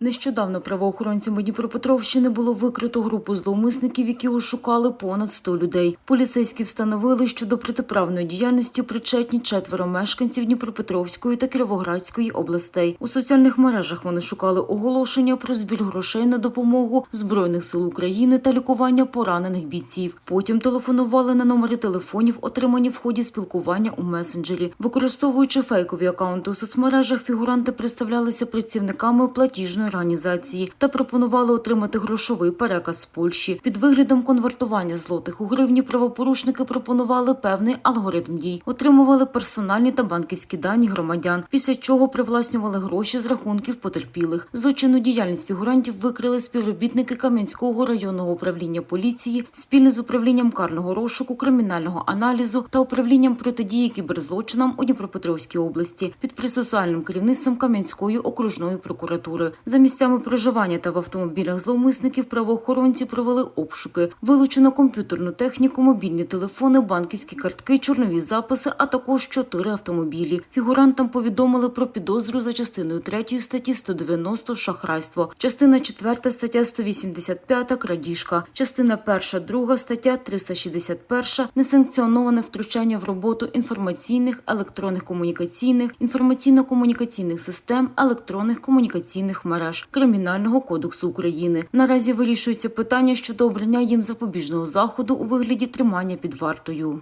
Нещодавно правоохоронцями Дніпропетровщини було викрито групу зловмисників, які ошукали понад 100 людей. Поліцейські встановили, що до протиправної діяльності причетні четверо мешканців Дніпропетровської та Кіровоградської областей. У соціальних мережах вони шукали оголошення про збір грошей на допомогу Збройних сил України та лікування поранених бійців. Потім телефонували на номери телефонів, отримані в ході спілкування у месенджері. Використовуючи фейкові акаунти у соцмережах, фігуранти представлялися працівниками платіжної організації та пропонували отримати грошовий переказ з Польщі. Під виглядом конвертування злотих у гривні правопорушники пропонували певний алгоритм дій, отримували персональні та банківські дані громадян, після чого привласнювали гроші з рахунків потерпілих. Злочинну діяльність фігурантів викрили співробітники Кам'янського районного управління поліції спільно з управлінням карного розшуку, кримінального аналізу та управлінням протидії кіберзлочинам у Дніпропетровській області під процесуальним керівництвом Кам'янської окружної прокуратури. За місцями проживання та в автомобілях зловмисників правоохоронці провели обшуки. Вилучено комп'ютерну техніку, мобільні телефони, банківські картки, чорнові записи, а також чотири автомобілі. Фігурантам повідомили про підозру за частиною 3 статті 190 шахрайство, частина 4 стаття 185 крадіжка, частина 1, 2 стаття 361 несанкціоноване втручання в роботу інформаційних, електронних комунікаційних, інформаційно-комунікаційних систем, електронних комунікаційних мереж Кримінального кодексу України. Наразі вирішується питання щодо обрання їм запобіжного заходу у вигляді тримання під вартою.